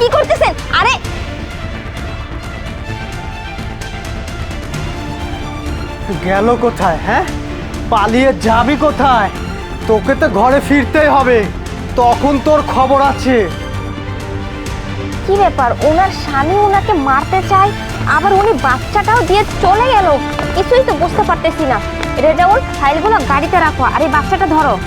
কি করতেছেন? আরে! গেল কোথায় হ্যাঁ? পালিয়ে যাবি কোথায়? তোকে তো ঘরে ফিরতেই হবে। তখন তোর খবর আছে। কি ব্যাপার? ওনার স্বামী ওনাকে মারতে চায় আবার উনি বাচ্চাটাও দিয়ে চলে গেল। কিছুই তো বুঝতে পারতেছি না। রেজাউল ফাইলগুলো গাড়িতে রাখো। আর এই বাচ্চাটা ধরো।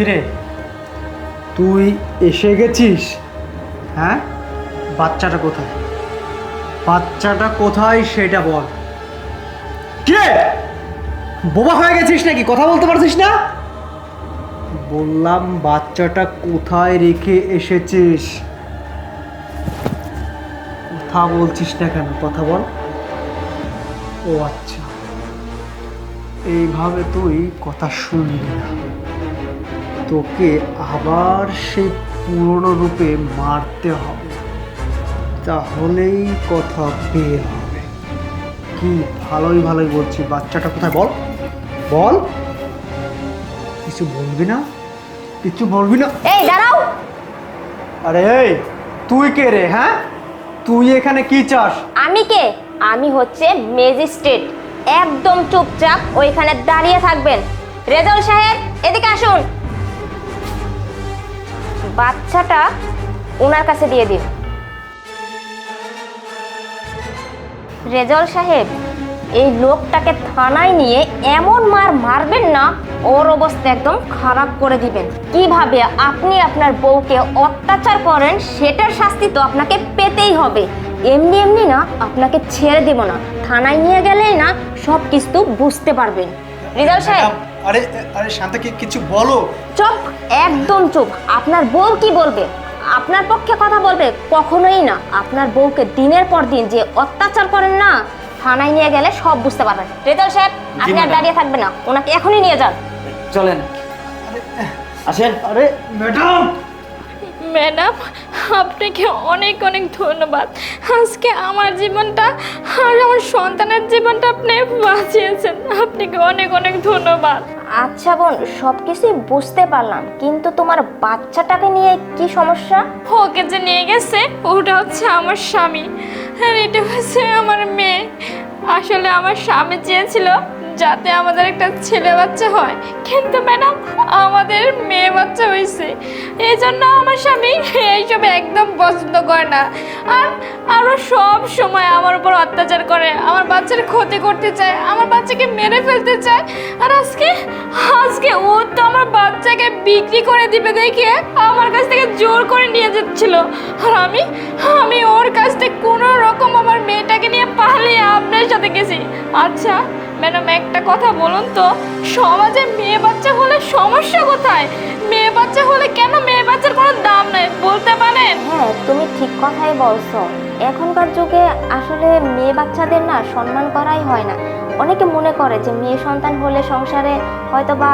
কিরে? তুই এসে গেছিস? হ্যাঁ? বাচ্চাটা কোথায়? বাচ্চাটা কোথায় সেটা বল। কে বোবা হয়ে গেছিস নাকি? কথা বলতে পারছিস না? বললাম বাচ্চাটা কোথায় রেখে এসেছিস? কথা বলছিস না কেন? কথা বল। ও আচ্ছা। এইভাবে তুই কথা শুনবি না। তোকে আবার সেই পুরনো রূপে মারতে হবে। তাহলেই কথা বের হবে। কি ভালোই ভালোই বলছি বাচ্চাটা কোথায় বল? বল। কিছু বলবি না? কিছু বলবি না? এই দাঁড়াও। আরে এই তুই কে রে হ্যাঁ? তুই এখানে কি চাস? আমি কে? আমি হচ্ছে ম্যাজিস্ট্রেট। একদম চুপচাপ ওইখানে দাঁড়িয়ে থাকবেন। রেজাউল সাহেব এদিকে আসুন। বাচ্চাটা ওনার কাছে দিয়ে দিন। রেজাউল সাহেব, এই লোকটাকে থানায় নিয়ে এমন মার মারবেন না, ওর অবস্থা একদম খারাপ করে দিবেন। কীভাবে আপনি আপনার বউকে অত্যাচার করেন, সেটার শাস্তি তো আপনাকে পেতেই হবে। এমনি এমনি না, আপনাকে ছেড়ে দেব না। থানায় নিয়ে গেলেই না সব কিছু বুঝতে পারবেন। রেজাউল সাহেব আরে আরে শান্তাকে কিছু বলো? চুপ একদম চুপ আপনার বউ কি বলবে? আপনার পক্ষে কথা বলবে কখনোই না। আপনার বউকে দিনের পর দিন যে অত্যাচার করেন না থানায় নিয়ে গেলে সব বুঝতে পারবেন। রেজাল সাহেব আপনি আর দাঁড়িয়ে থাকবেন না। ওনাকে এখনই নিয়ে যান। চলেন। আসেন। আরে ম্যাডাম! ম্যাডাম আপনাকে অনেক অনেক ধন্যবাদ। আজকে আমার জীবনটা আর আমার সন্তানের জীবনটা আপনি বাঁচিয়েছেন। আপনাকে অনেক অনেক ধন্যবাদ। আচ্ছা বোন সব কিছুই বুঝতে পারলাম কিন্তু তোমার বাচ্চাটাকে নিয়ে কি সমস্যা? ওকে যে নিয়ে গেছে ওটা হচ্ছে আমার স্বামী। আর এটা হচ্ছে আমার মেয়ে। আসলে আমার স্বামী চেয়েছিল যাতে আমাদের একটা ছেলে বাচ্চা হয়। কিন্তু ম্যাডাম, আমাদের মেয়ে বাচ্চা হয়েছে। এই জন্য আমার স্বামী এইসব একদম পছন্দ করে না। আর আরও সব সময় আমার উপর অত্যাচার করে। আমার বাচ্চার ক্ষতি করতে চায়, আমার বাচ্চাকে মেরে ফেলতে চায়। আর আজকে আজকে ও তো আমার বাচ্চাকে বিক্রি করে দিবে দেখে আমার কাছ থেকে জোর করে নিয়ে যাচ্ছিল। আর আমি আমি ওর কাছ আচ্ছা ম্যাডাম একটা কথা বলুন তো। সমাজে মেয়ে বাচ্চা হলে সমস্যা কথাই বলছো। এখনকার যুগে আসলে মেয়ে বাচ্চাদের না সম্মান করাই হয় না। অনেকে মনে করে যে মেয়ে সন্তান হলে সংসারে হয়তো বা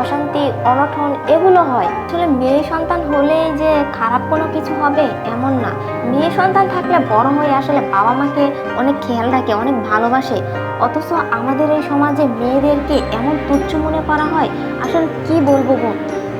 অশান্তি অনঠন এগুলো হয়। আসলে মেয়ে সন্তান হলেই যে খারাপ কোনো কিছু হবে এমন না। মেয়ে সন্তান থাকলে বড় হয়ে আসলে বাবা মাকে অনেক খেয়াল রাখে, অনেক ভালোবাসে। অথচ আমাদের এই সমাজে মেয়েদেরকে এমন তুচ্ছ মনে করা হয়। আসলে কি বলব বোন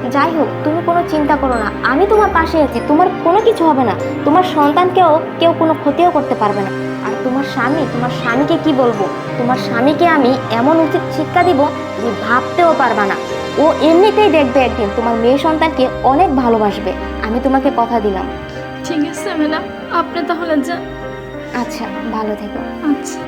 যাই হোক তুমি কোনো চিন্তা করো না। আমি তোমার পাশে আছি তোমার কোনো কিছু হবে না। তোমার সন্তানকেও কেউ কোনো ক্ষতিও করতে পারবে না। আর তোমার স্বামী তোমার স্বামীকে কি বলব? তোমার স্বামীকে আমি এমন উচিত শিক্ষা দিব যে ভাবতেও পারবা না। ও এমনিতেই দেখবে একদিন তোমার মেয়ে সন্তানকে অনেক ভালোবাসবে। আমি তোমাকে কথা দিলাম। ঠিক আছে ম্যাডাম। আপনি তাহলে যান। আচ্ছা ভালো থেকো। আচ্ছা।